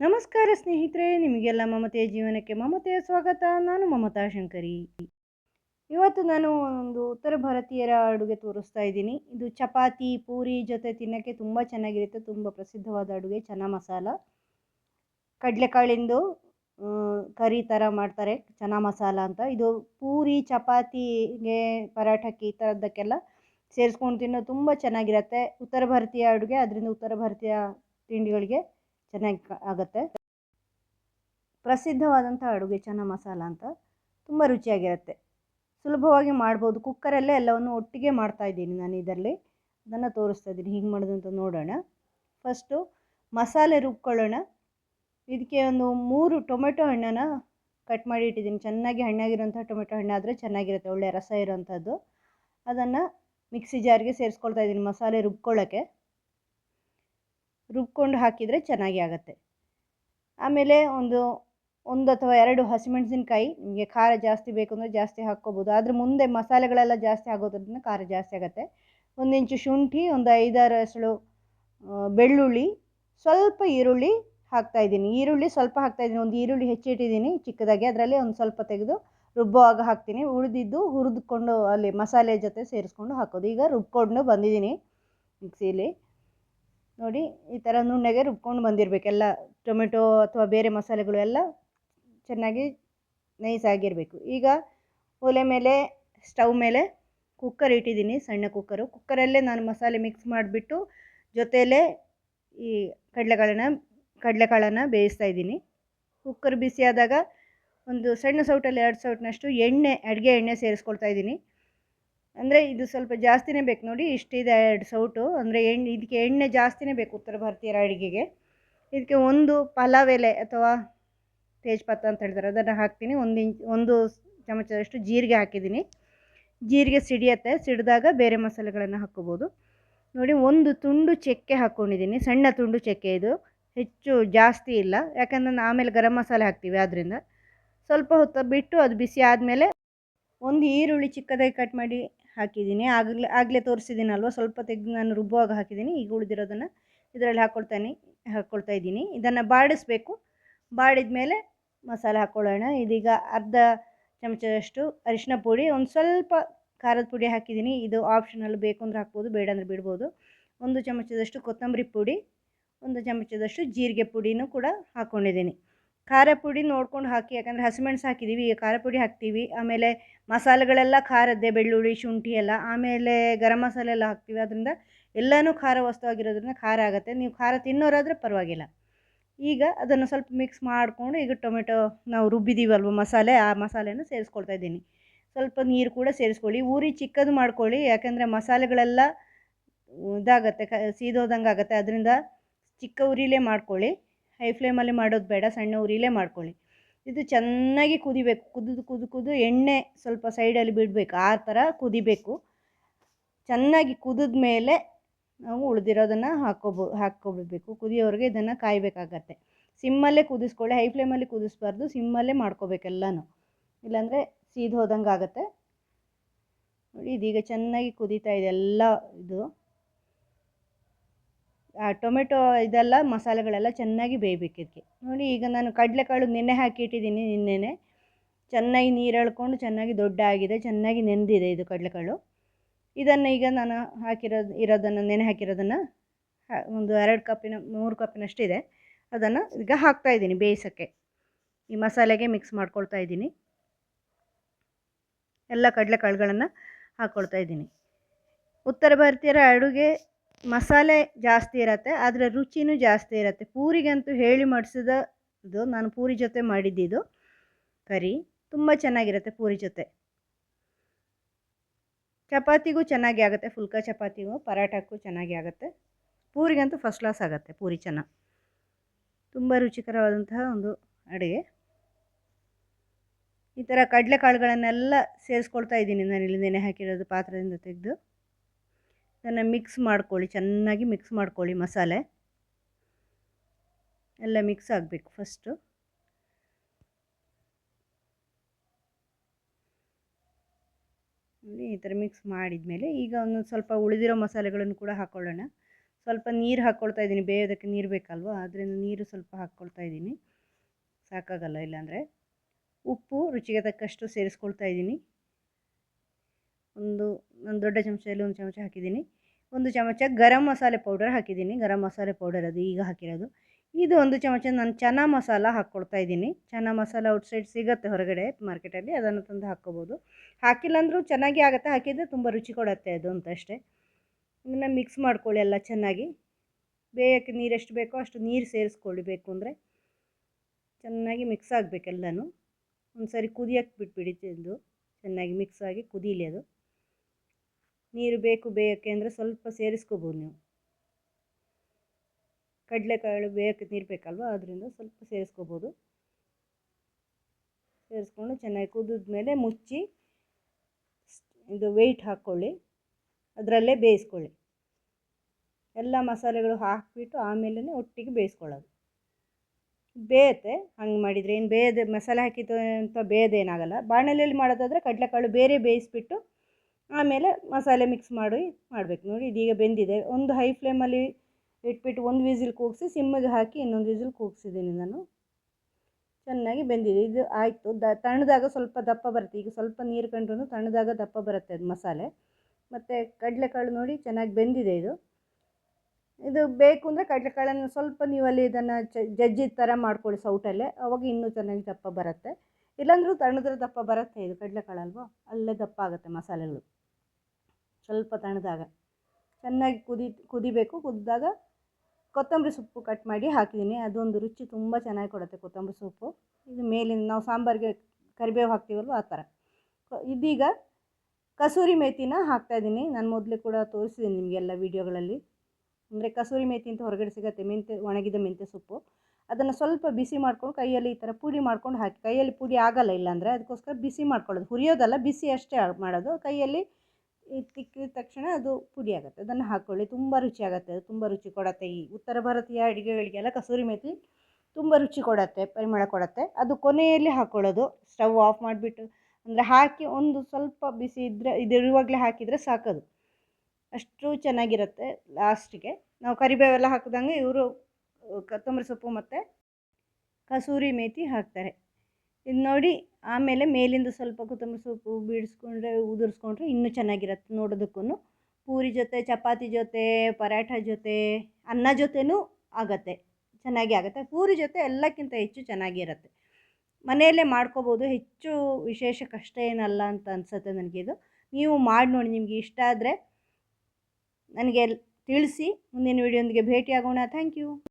ನಮಸ್ಕಾರ ಸ್ನೇಹಿತರೆ, ನಿಮಗೆಲ್ಲ ಮಮತೆಯ ಜೀವನಕ್ಕೆ ಮಮತೆಯ ಸ್ವಾಗತ. ನಾನು ಮಮತಾ ಶಂಕರಿ. ಇವತ್ತು ನಾನು ಒಂದು ಉತ್ತರ ಭಾರತೀಯರ ಅಡುಗೆ ತೋರಿಸ್ತಾ ಇದ್ದೀನಿ. ಇದು ಚಪಾತಿ, ಪೂರಿ ಜೊತೆ ತಿನ್ನೋಕ್ಕೆ ತುಂಬ ಚೆನ್ನಾಗಿರುತ್ತೆ. ತುಂಬ ಪ್ರಸಿದ್ಧವಾದ ಅಡುಗೆ ಚನ್ನ ಮಸಾಲ. ಕಡಲೆಕಾಳಿಂದು ಕರಿ ಥರ ಮಾಡ್ತಾರೆ ಚನ್ನ ಮಸಾಲ ಅಂತ. ಇದು ಪೂರಿ, ಚಪಾತಿಗೆ ಪರಾಠಕ್ಕೆ ಈ ಥರದ್ದಕ್ಕೆಲ್ಲ ಸೇರಿಸ್ಕೊಂಡು ತಿನ್ನೋದು ತುಂಬ ಚೆನ್ನಾಗಿರುತ್ತೆ. ಉತ್ತರ ಭಾರತೀಯ ಅಡುಗೆ, ಅದರಿಂದ ಉತ್ತರ ಭಾರತೀಯ ತಿಂಡಿಗಳಿಗೆ ಚೆನ್ನಾಗಿ ಆಗುತ್ತೆ. ಪ್ರಸಿದ್ಧವಾದಂಥ ಅಡುಗೆ ಚೆನ್ನ ಮಸಾಲ ಅಂತ ತುಂಬ ರುಚಿಯಾಗಿರುತ್ತೆ. ಸುಲಭವಾಗಿ ಮಾಡ್ಬೋದು. ಕುಕ್ಕರಲ್ಲೇ ಎಲ್ಲವನ್ನು ಒಟ್ಟಿಗೆ ಮಾಡ್ತಾ ಇದ್ದೀನಿ ನಾನು ಇದರಲ್ಲಿ. ಅದನ್ನು ತೋರಿಸ್ತಾ ಇದ್ದೀನಿ. ಹೀಗೆ ಮಾಡೋದು ಅಂತ ನೋಡೋಣ. ಫಸ್ಟು ಮಸಾಲೆ ರುಬ್ಕೊಳ್ಳೋಣ. ಇದಕ್ಕೆ ಒಂದು ಮೂರು ಟೊಮೆಟೊ ಹಣ್ಣನ್ನು ಕಟ್ ಮಾಡಿ ಇಟ್ಟಿದ್ದೀನಿ. ಚೆನ್ನಾಗಿ ಹಣ್ಣಾಗಿರೋಂಥ ಟೊಮೆಟೊ ಹಣ್ಣಾದರೆ ಚೆನ್ನಾಗಿರುತ್ತೆ. ಒಳ್ಳೆಯ ರಸ ಇರೋವಂಥದ್ದು. ಅದನ್ನು ಮಿಕ್ಸಿ ಜಾರ್ಗೆ ಸೇರಿಸ್ಕೊಳ್ತಾ ಇದ್ದೀನಿ ಮಸಾಲೆ ರುಬ್ಕೊಳ್ಳೋಕ್ಕೆ. ರುಬ್ಕೊಂಡು ಹಾಕಿದರೆ ಚೆನ್ನಾಗಿ ಆಗುತ್ತೆ. ಆಮೇಲೆ ಒಂದು ಒಂದು ಅಥವಾ ಎರಡು ಹಸಿಮೆಣಸಿನ್ಕಾಯಿ, ನಿಮಗೆ ಖಾರ ಜಾಸ್ತಿ ಬೇಕು ಅಂದರೆ ಜಾಸ್ತಿ ಹಾಕ್ಕೋಬೋದು. ಆದರೆ ಮುಂದೆ ಮಸಾಲೆಗಳೆಲ್ಲ ಜಾಸ್ತಿ ಆಗೋದ್ರಿಂದ ಖಾರ ಜಾಸ್ತಿ ಆಗುತ್ತೆ. ಒಂದಿಂಚು ಶುಂಠಿ, ಒಂದು ಐದಾರು ಹೆಸಳು ಬೆಳ್ಳುಳ್ಳಿ, ಸ್ವಲ್ಪ ಈರುಳ್ಳಿ ಹಾಕ್ತಾ ಇದ್ದೀನಿ. ಈರುಳ್ಳಿ ಸ್ವಲ್ಪ ಹಾಕ್ತಾ ಇದ್ದೀನಿ. ಒಂದು ಈರುಳ್ಳಿ ಹೆಚ್ಚಿಟ್ಟಿದ್ದೀನಿ, ಚಿಕ್ಕದಾಗಿ. ಅದರಲ್ಲಿ ಒಂದು ಸ್ವಲ್ಪ ತೆಗೆದು ರುಬ್ಬುವಾಗ ಹಾಕ್ತೀನಿ. ಉಳಿದಿದ್ದು ಹುರಿದುಕೊಂಡು ಅಲ್ಲಿ ಮಸಾಲೆ ಜೊತೆ ಸೇರಿಸ್ಕೊಂಡು ಹಾಕೋದು. ಈಗ ರುಬ್ಕೊಂಡು ಬಂದಿದ್ದೀನಿ ಮಿಕ್ಸಿಲಿ. ನೋಡಿ ಈ ಥರ ನುಣ್ಣಗೆ ರುಬ್ಕೊಂಡು ಬಂದಿರಬೇಕು. ಎಲ್ಲ ಟೊಮೆಟೊ ಅಥವಾ ಬೇರೆ ಮಸಾಲೆಗಳು ಎಲ್ಲ ಚೆನ್ನಾಗಿ ನೈಸ್ ಆಗಿರಬೇಕು. ಈಗ ಒಲೆ ಮೇಲೆ, ಸ್ಟವ್ ಮೇಲೆ ಕುಕ್ಕರ್ ಇಟ್ಟಿದ್ದೀನಿ, ಸಣ್ಣ ಕುಕ್ಕರು. ಕುಕ್ಕರಲ್ಲೇ ನಾನು ಮಸಾಲೆ ಮಿಕ್ಸ್ ಮಾಡಿಬಿಟ್ಟು ಜೊತೆಯಲ್ಲೇ ಈ ಕಡಲೆಕಾಳನ್ನ ಕಡಲೆಕಾಳನ್ನು ಬೇಯಿಸ್ತಾ ಇದ್ದೀನಿ. ಕುಕ್ಕರ್ ಬಿಸಿಯಾದಾಗ ಒಂದು ಸಣ್ಣ ಸೌಟಲ್ಲಿ, ಎರಡು ಸೌಟ್ನಷ್ಟು ಎಣ್ಣೆ, ಅಡುಗೆ ಎಣ್ಣೆ ಸೇರಿಸ್ಕೊಳ್ತಾ ಇದ್ದೀನಿ. ಅಂದರೆ ಇದು ಸ್ವಲ್ಪ ಜಾಸ್ತಿನೇ ಬೇಕು ನೋಡಿ, ಇಷ್ಟಿದೆ ಎರಡು ಸೌಟು. ಅಂದರೆ ಎಣ್ಣೆ, ಇದಕ್ಕೆ ಎಣ್ಣೆ ಜಾಸ್ತಿನೇ ಬೇಕು ಉತ್ತರ ಭಾರತೀಯರ ಅಡುಗೆಗೆ. ಇದಕ್ಕೆ ಒಂದು ಪಲಾವ್ ಎಲೆ ಅಥವಾ ತೇಜ್ಪತ್ತ ಅಂತ ಹೇಳ್ತಾರೆ. ಅದನ್ನು ಹಾಕ್ತೀನಿ. ಒಂದು ಇಂಚ್, ಒಂದು ಚಮಚದಷ್ಟು ಜೀರಿಗೆ ಹಾಕಿದ್ದೀನಿ. ಜೀರಿಗೆ ಸಿಡಿಯತ್ತೆ. ಸಿಡಿದಾಗ ಬೇರೆ ಮಸಾಲೆಗಳನ್ನು ಹಾಕ್ಕೋಬೋದು. ನೋಡಿ, ಒಂದು ತುಂಡು ಚಕ್ಕೆ ಹಾಕ್ಕೊಂಡಿದ್ದೀನಿ ಸಣ್ಣ ತುಂಡು ಚಕ್ಕೆ ಇದು. ಹೆಚ್ಚು ಜಾಸ್ತಿ ಇಲ್ಲ. ಯಾಕಂದ್ರೆ ನಾನು ಆಮೇಲೆ ಗರಂ ಮಸಾಲೆ ಹಾಕ್ತೀವಿ ಆದ್ದರಿಂದ ಸ್ವಲ್ಪ ಹೊತ್ತು ಬಿಟ್ಟು ಅದು ಬಿಸಿ ಆದಮೇಲೆ ಒಂದು ಈರುಳ್ಳಿ ಚಿಕ್ಕದಾಗಿ ಕಟ್ ಮಾಡಿ ಹಾಕಿದ್ದೀನಿ. ಆಗಲೇ ಆಗಲೇ ತೋರಿಸಿದ್ದೀನಲ್ವ? ಸ್ವಲ್ಪ ತೆಗೆದು ನಾನು ರುಬ್ಬುವಾಗ ಹಾಕಿದ್ದೀನಿ. ಈಗ ಉಳಿದಿರೋದನ್ನು ಇದರಲ್ಲಿ ಹಾಕ್ಕೊಳ್ತಾನೆ ಹಾಕ್ಕೊಳ್ತಾ ಇದ್ದೀನಿ. ಇದನ್ನು ಬಾಡಿಸ್ಬೇಕು. ಬಾಡಿದ ಮೇಲೆ ಮಸಾಲೆ ಹಾಕ್ಕೊಳ್ಳೋಣ ಇದೀಗ ಅರ್ಧ ಚಮಚದಷ್ಟು ಅರಿಶಿನ ಪುಡಿ, ಒಂದು ಸ್ವಲ್ಪ ಖಾರದ ಪುಡಿ ಹಾಕಿದ್ದೀನಿ. ಇದು ಆಪ್ಷನಲ್ ಬೇಕು ಅಂದರೆ ಹಾಕ್ಬೋದು, ಬೇಡ ಅಂದರೆ ಬಿಡ್ಬೋದು. ಒಂದು ಚಮಚದಷ್ಟು ಕೊತ್ತಂಬರಿ ಪುಡಿ, ಒಂದು ಚಮಚದಷ್ಟು ಜೀರಿಗೆ ಪುಡಿನೂ ಕೂಡ ಹಾಕ್ಕೊಂಡಿದ್ದೀನಿ ಖಾರ ಪುಡಿ ನೋಡ್ಕೊಂಡು ಹಾಕಿ, ಯಾಕಂದರೆ ಹಸಿಮೆಣಸು ಹಾಕಿದ್ದೀವಿ ಈಗ ಖಾರ ಪುಡಿ ಹಾಕ್ತೀವಿ. ಆಮೇಲೆ ಮಸಾಲೆಗಳೆಲ್ಲ ಖಾರದ್ದೆ, ಬೆಳ್ಳುಳ್ಳಿ, ಶುಂಠಿ ಎಲ್ಲ. ಆಮೇಲೆ ಗರಂ ಮಸಾಲೆ ಎಲ್ಲ ಹಾಕ್ತೀವಿ. ಅದರಿಂದ ಎಲ್ಲನೂ ಖಾರ ವಸ್ತು ಆಗಿರೋದ್ರಿಂದ ಖಾರ ಆಗುತ್ತೆ. ನೀವು ಖಾರ ತಿನ್ನೋರಾದರೆ ಪರವಾಗಿಲ್ಲ. ಈಗ ಅದನ್ನು ಸ್ವಲ್ಪ ಮಿಕ್ಸ್ ಮಾಡಿಕೊಂಡು, ಈಗ ಟೊಮೆಟೊ ನಾವು ರುಬ್ಬಿದ್ದೀವಲ್ವ ಮಸಾಲೆ, ಆ ಮಸಾಲೆಯನ್ನು ಸೇರಿಸ್ಕೊಳ್ತಾ ಇದ್ದೀನಿ. ಸ್ವಲ್ಪ ನೀರು ಕೂಡ ಸೇರಿಸ್ಕೊಳ್ಳಿ. ಊರಿ ಚಿಕ್ಕದು ಮಾಡ್ಕೊಳ್ಳಿ. ಯಾಕಂದರೆ ಮಸಾಲೆಗಳೆಲ್ಲ ಇದಾಗತ್ತೆ, ಕ ಸೀದೋದಂಗೆ ಆಗುತ್ತೆ ಅದರಿಂದ ಚಿಕ್ಕ ಉರಿಲೇ ಮಾಡ್ಕೊಳ್ಳಿ. ಹೈ ಫ್ಲೇಮಲ್ಲಿ ಮಾಡೋದು ಬೇಡ, ಸಣ್ಣ ಉರಿಲೇ ಮಾಡ್ಕೊಳ್ಳಿ. ಇದು ಚೆನ್ನಾಗಿ ಕುದಿಬೇಕು. ಕುದಿದು ಕುದು ಕುದು ಎಣ್ಣೆ ಸ್ವಲ್ಪ ಸೈಡಲ್ಲಿ ಬಿಡಬೇಕು. ಆ ಥರ ಕುದಿಬೇಕು. ಚೆನ್ನಾಗಿ ಕುದಿದ ಮೇಲೆ ನಾವು ಉಳಿದಿರೋದನ್ನು ಹಾಕೋಬೋ, ಹಾಕ್ಕೊಬಿಡ್ಬೇಕು. ಕುದಿಯೋರಿಗೆ ಇದನ್ನು ಕಾಯಬೇಕಾಗತ್ತೆ. ಸಿಮ್ಮಲ್ಲೇ ಕುದಿಸ್ಕೊಳ್ಳಿ. ಹೈ ಫ್ಲೇಮಲ್ಲಿ ಕುದಿಸ್ಬಾರ್ದು. ಸಿಮ್ಮಲ್ಲೇ ಮಾಡ್ಕೋಬೇಕೆಲ್ಲನೂ ಇಲ್ಲಾಂದರೆ ಸೀದ್ ಹೋದಂಗೆ ಆಗುತ್ತೆ ನೋಡಿ, ಇದೀಗ ಚೆನ್ನಾಗಿ ಕುದೀತಾ ಇದೆ ಎಲ್ಲ ಇದು. ಟೊಮೆಟೊ ಇದೆಲ್ಲ ಮಸಾಲೆಗಳೆಲ್ಲ ಚೆನ್ನಾಗಿ ಬೇಯಬೇಕು ಇದಕ್ಕೆ ನೋಡಿ ಈಗ ನಾನು ಕಡಲೆಕಾಳು ನೆನೆ ಹಾಕಿ ಇಟ್ಟಿದ್ದೀನಿ ನಿನ್ನೆನೆ. ಚೆನ್ನಾಗಿ ನೀರು ಎಳ್ಕೊಂಡು ಚೆನ್ನಾಗಿ ದೊಡ್ಡ ಆಗಿದೆ ಚೆನ್ನಾಗಿ ನೆಂದಿದೆ ಇದು ಕಡಲೆಕಾಳು. ಇದನ್ನು ಈಗ ನಾನು ಹಾಕಿರೋದು, ಇರೋದನ್ನು, ನೆನೆ ಹಾಕಿರೋದನ್ನು ಒಂದು ಎರಡು ಕಪ್ಪಿನ, ಮೂರು ಕಪ್ಪಿನಷ್ಟಿದೆ ಅದನ್ನು ಈಗ ಹಾಕ್ತಾ ಇದ್ದೀನಿ ಬೇಯಿಸೋಕ್ಕೆ. ಈ ಮಸಾಲೆಗೆ ಮಿಕ್ಸ್ ಮಾಡ್ಕೊಳ್ತಾ ಇದ್ದೀನಿ. ಎಲ್ಲ ಕಡಲೆಕಾಳುಗಳನ್ನು ಹಾಕ್ಕೊಳ್ತಾ ಇದ್ದೀನಿ. ಉತ್ತರ ಭಾರತೀಯರ ಅಡುಗೆ ಮಸಾಲೆ ಜಾಸ್ತಿ ಇರುತ್ತೆ, ಆದರೆ ರುಚಿನೂ ಜಾಸ್ತಿ ಇರುತ್ತೆ. ಪೂರಿಗಂತೂ ಹೇಳಿ ಮಾಡಿಸಿದ ಇದು ನಾನು ಪೂರಿ ಜೊತೆ ಮಾಡಿದ್ದಿದ್ದು ಕರಿ, ತುಂಬ ಚೆನ್ನಾಗಿರುತ್ತೆ ಪೂರಿ ಜೊತೆ. ಚಪಾತಿಗೂ ಚೆನ್ನಾಗಿ ಆಗುತ್ತೆ, ಫುಲ್ಕ ಚಪಾತಿಗೂ ಪರಾಟಕ್ಕೂ ಚೆನ್ನಾಗಿ ಆಗುತ್ತೆ. ಪೂರಿಗಂತೂ ಫಸ್ಟ್ ಕ್ಲಾಸ್ ಆಗುತ್ತೆ ಪೂರಿ ಚೆನ್ನಾಗಿ ತುಂಬ ರುಚಿಕರವಾದಂತಹ ಒಂದು ಅಡುಗೆ. ಈ ಥರ ಕಡಲೆಕಾಳುಗಳನ್ನೆಲ್ಲ ಸೇರಿಸ್ಕೊಳ್ತಾ ಇದ್ದೀನಿ ನಾನು ಇಲ್ಲಿ ನೆನೆ ಹಾಕಿರೋದು ಪಾತ್ರದಿಂದ ತೆಗೆದು. ಇದನ್ನು ಮಿಕ್ಸ್ ಮಾಡ್ಕೊಳ್ಳಿ, ಚೆನ್ನಾಗಿ ಮಿಕ್ಸ್ ಮಾಡ್ಕೊಳ್ಳಿ ಮಸಾಲೆ. ಎಲ್ಲ ಮಿಕ್ಸ್ ಆಗಬೇಕು ಫಸ್ಟು ಈ ಥರ ಮಿಕ್ಸ್ ಮಾಡಿದ ಮೇಲೆ ಈಗ ಒಂದು ಸ್ವಲ್ಪ ಉಳಿದಿರೋ ಮಸಾಲೆಗಳನ್ನು ಕೂಡ ಹಾಕ್ಕೊಳ್ಳೋಣ ಸ್ವಲ್ಪ ನೀರು ಹಾಕ್ಕೊಳ್ತಾ ಇದ್ದೀನಿ, ಬೇಯೋದಕ್ಕೆ ನೀರು ಬೇಕಲ್ವ? ಅದರಿಂದ ನೀರು ಸ್ವಲ್ಪ ಹಾಕ್ಕೊಳ್ತಾ ಇದ್ದೀನಿ. ಸಾಕಾಗಲ್ಲ ಇಲ್ಲಾಂದರೆ. ಉಪ್ಪು ರುಚಿಗೆ ತಕ್ಕಷ್ಟು ಸೇರಿಸ್ಕೊಳ್ತಾ ಇದ್ದೀನಿ. ಒಂದು ಒಂದು ದೊಡ್ಡ ಚಮಚದಲ್ಲಿ ಒಂದು ಚಮಚ ಹಾಕಿದ್ದೀನಿ. ಒಂದು ಚಮಚ ಗರಂ ಮಸಾಲೆ ಪೌಡರ್ ಹಾಕಿದ್ದೀನಿ. ಗರಂ ಮಸಾಲೆ ಪೌಡರ್ ಅದು ಈಗ ಹಾಕಿರೋದು. ಇದು ಒಂದು ಚಮಚ ನಾನು ಚನಾ ಮಸಾಲ ಹಾಕ್ಕೊಳ್ತಾ ಇದ್ದೀನಿ. ಚನಾ ಮಸಾಲ ಔಟ್ಸೈಡ್ ಸಿಗುತ್ತೆ ಹೊರಗಡೆ ಮಾರ್ಕೆಟಲ್ಲಿ ಅದನ್ನು ತಂದು ಹಾಕ್ಕೋಬೋದು. ಹಾಕಿಲ್ಲ ಅಂದರೂ ಚೆನ್ನಾಗಿ ಆಗುತ್ತೆ. ಹಾಕಿದರೆ ತುಂಬ ರುಚಿ ಕೊಡುತ್ತೆ ಅದು ಅಂತ ಅಷ್ಟೇ. ಇದನ್ನು ಮಿಕ್ಸ್ ಮಾಡ್ಕೊಳ್ಳಿ ಎಲ್ಲ ಚೆನ್ನಾಗಿ. ಬೇಯಕ್ಕೆ ನೀರು ಎಷ್ಟು ಬೇಕೋ ಅಷ್ಟು ನೀರು ಸೇರಿಸ್ಕೊಳ್ಳಿ. ಬೇಕು ಅಂದರೆ ಚೆನ್ನಾಗಿ ಮಿಕ್ಸ್ ಆಗಬೇಕೆಲ್ಲನೂ ಒಂದು ಸರಿ ಕುದಿಯೋಕ್ಕೆ ಬಿಟ್ಬಿಡಿ ಅದು ಚೆನ್ನಾಗಿ ಮಿಕ್ಸ್ ಆಗಿ ಕುದೀಲಿ ಅದು. ನೀರು ಬೇಕು ಬೇಯಕ್ಕೆ ಅಂದರೆ ಸ್ವಲ್ಪ ಸೇರಿಸ್ಕೋಬೋದು ನೀವು. ಕಡಲೆಕಾಳು ಬೇಯಕ್ಕೆ ನೀರು ಬೇಕಲ್ವ? ಅದರಿಂದ ಸ್ವಲ್ಪ ಸೇರಿಸ್ಕೋಬೋದು. ಸೇರಿಸ್ಕೊಂಡು ಚೆನ್ನಾಗಿ ಕುದಿದ ಮೇಲೆ ಮುಚ್ಚಿ ಇದು ವೆಯ್ಟ್ ಹಾಕ್ಕೊಳ್ಳಿ ಅದರಲ್ಲೇ ಬೇಯಿಸ್ಕೊಳ್ಳಿ. ಎಲ್ಲ ಮಸಾಲೆಗಳು ಹಾಕಿಬಿಟ್ಟು ಆಮೇಲೆ ಒಟ್ಟಿಗೆ ಬೇಯಿಸ್ಕೊಳ್ಳೋದು. ಬೇಯತ್ತೆ, ಹಂಗೆ ಮಾಡಿದರೆ. ಏನು ಬೇಯದೆ ಮಸಾಲೆ ಹಾಕಿದ್ದು ಅಂತ ಬೇಯದೇನಾಗಲ್ಲ ಬಾಣಲೆಯಲ್ಲಿ ಮಾಡೋದಾದರೆ ಕಡಲೆಕಾಳು ಬೇರೆ ಬೇಯಿಸ್ಬಿಟ್ಟು ಆಮೇಲೆ ಮಸಾಲೆ ಮಿಕ್ಸ್ ಮಾಡಿ ಮಾಡಬೇಕು. ನೋಡಿ ಇದೀಗ ಬೆಂದಿದೆ. ಒಂದು ಹೈ ಫ್ಲೇಮಲ್ಲಿ ಇಟ್ಬಿಟ್ಟು ಒಂದು ವಿಸಿಲ್ ಕೂಗಿಸಿ ಸಿಮ್ಮಿಗೆ ಹಾಕಿ ಇನ್ನೊಂದು ವಿಸಿಲ್ ಕೂಗಿಸಿದ್ದೀನಿ ನಾನು. ಚೆನ್ನಾಗಿ ಬೆಂದಿದೆ. ಇದು ಆಯಿತು. ದ ತಣ್ಣದಾಗ ಸ್ವಲ್ಪ ದಪ್ಪ ಬರುತ್ತೆ. ಈಗ ಸ್ವಲ್ಪ ನೀರು ಕಂಡ್ರೂ ತಣ್ಣದಾಗ ದಪ್ಪ ಬರುತ್ತೆ ಅದು ಮಸಾಲೆ. ಮತ್ತು ಕಡಲೆಕಾಳು ನೋಡಿ ಚೆನ್ನಾಗಿ ಬೆಂದಿದೆ ಇದು. ಇದು ಬೇಕು ಅಂದರೆ ಕಡಲೆಕಾಳನ್ನು ಸ್ವಲ್ಪ ನೀವಲ್ಲಿ ಇದನ್ನು ಜಜ್ಜಿದ ಥರ ಮಾಡ್ಕೊಳ್ಳಿ ಸೌಟಲ್ಲೇ. ಅವಾಗ ಇನ್ನೂ ಚೆನ್ನಾಗಿ ದಪ್ಪ ಬರುತ್ತೆ. ಇಲ್ಲಾಂದ್ರೂ ತಣ್ಣದ್ರೆ ದಪ್ಪ ಬರುತ್ತೆ ಇದು ಕಡಲೆಕಾಳಲ್ವ? ಅಲ್ಲೇ ದಪ್ಪ ಆಗುತ್ತೆ ಮಸಾಲೆಗಳು. ಸ್ವಲ್ಪ ತಣ್ಣದಾಗ ಚೆನ್ನಾಗಿ ಕುದಿ, ಕುದಿಬೇಕು. ಕುದಿದಾಗ ಕೊತ್ತಂಬರಿ ಸೊಪ್ಪು ಕಟ್ ಮಾಡಿ ಹಾಕಿದ್ದೀನಿ ಅದೊಂದು ರುಚಿ ತುಂಬ ಚೆನ್ನಾಗಿ ಕೊಡುತ್ತೆ ಕೊತ್ತಂಬರಿ ಸೊಪ್ಪು. ಇದು ಮೇಲಿನ ನಾವು ಸಾಂಬಾರಿಗೆ ಕರಿಬೇವು ಹಾಕ್ತೀವಲ್ವ ಆ ಥರ ಇದೀಗ ಕಸೂರಿ ಮೇಥಿನ ಹಾಕ್ತಾಯಿದ್ದೀನಿ ನಾನು ಮೊದಲೇ ಕೂಡ ತೋರಿಸಿದ್ದೀನಿ ನಿಮಗೆಲ್ಲ ವೀಡಿಯೋಗಳಲ್ಲಿ. ಅಂದರೆ ಕಸೂರಿ ಮೇತಿ ಅಂತ ಹೊರಗಡೆ ಸಿಗುತ್ತೆ ಮೆಂತ್ಯ ಒಣಗಿದ ಮೆಂತ್ಯ ಸೊಪ್ಪು. ಅದನ್ನು ಸ್ವಲ್ಪ ಬಿಸಿ ಮಾಡ್ಕೊಂಡು ಕೈಯಲ್ಲಿ ಈ ಥರ ಪುಡಿ ಮಾಡ್ಕೊಂಡು ಹಾಕಿ. ಕೈಯಲ್ಲಿ ಪುಡಿ ಆಗಲ್ಲ ಇಲ್ಲಾಂದರೆ ಅದಕ್ಕೋಸ್ಕರ ಬಿಸಿ ಮಾಡ್ಕೊಳ್ಳೋದು. ಹುರಿಯೋದಲ್ಲ, ಬಿಸಿ ಅಷ್ಟೇ ಮಾಡೋದು. ಕೈಯಲ್ಲಿ ತಿಕ್ಕಿದ ತಕ್ಷಣ ಅದು ಪುಡಿ ಆಗುತ್ತೆ. ಅದನ್ನು ಹಾಕ್ಕೊಳ್ಳಿ ತುಂಬ ರುಚಿ ಆಗುತ್ತೆ. ಅದು ತುಂಬ ರುಚಿ ಕೊಡುತ್ತೆ. ಈ ಉತ್ತರ ಭಾರತೀಯ ಅಡುಗೆಗಳಿಗೆಲ್ಲ ಕಸೂರಿ ಮೇಥಿ ತುಂಬ ರುಚಿ ಕೊಡುತ್ತೆ, ಪರಿಮಳ ಕೊಡುತ್ತೆ. ಅದು ಕೊನೆಯಲ್ಲಿ ಹಾಕ್ಕೊಳ್ಳೋದು ಸ್ಟವ್ ಆಫ್ ಮಾಡಿಬಿಟ್ಟು, ಅಂದರೆ ಹಾಕಿ ಒಂದು ಸ್ವಲ್ಪ ಬಿಸಿ ಇದ್ದರೆ ಇದಿರುವಾಗಲೇ ಹಾಕಿದರೆ ಸಾಕೋದು. ಅಷ್ಟು ಚೆನ್ನಾಗಿರುತ್ತೆ ಲಾಸ್ಟಿಗೆ. ನಾವು ಕರಿಬೇವೆಲ್ಲ ಹಾಕಿದಂಗೆ ಇವರು ಕೊತ್ತಂಬರಿ ಸೊಪ್ಪು ಮತ್ತು ಕಸೂರಿ ಮೇಥಿ ಹಾಕ್ತಾರೆ. ಇದು ನೋಡಿ ಆಮೇಲೆ ಮೇಲಿಂದ ಸ್ವಲ್ಪ ಕೊತ್ತಂಬರಿ ಸೊಪ್ಪು ಬಿಡಿಸ್ಕೊಂಡ್ರೆ, ಉದುರಿಸ್ಕೊಂಡ್ರೆ ಇನ್ನೂ ಚೆನ್ನಾಗಿರುತ್ತೆ ನೋಡೋದಕ್ಕೂ ಪೂರಿ ಜೊತೆ, ಚಪಾತಿ ಜೊತೆ, ಪರಾಠ ಜೊತೆ, ಅನ್ನ ಜೊತೆನೂ ಆಗತ್ತೆ, ಚೆನ್ನಾಗಿ ಆಗುತ್ತೆ. ಪೂರಿ ಜೊತೆ ಎಲ್ಲಕ್ಕಿಂತ ಹೆಚ್ಚು ಚೆನ್ನಾಗಿರುತ್ತೆ. ಮನೆಯಲ್ಲೇ ಮಾಡ್ಕೋಬೋದು, ಹೆಚ್ಚು ವಿಶೇಷ ಕಷ್ಟ ಏನಲ್ಲ ಅಂತ ಅನಿಸುತ್ತೆ ನನಗಿದು ನೀವು ಮಾಡಿ ನೋಡಿ, ನಿಮಗೆ ಇಷ್ಟ ಆದರೆ ನನಗೆ ತಿಳಿಸಿ, ಮುಂದಿನ ವೀಡಿಯೋಂದಿಗೆ ಭೇಟಿಯಾಗೋಣ. Thank you.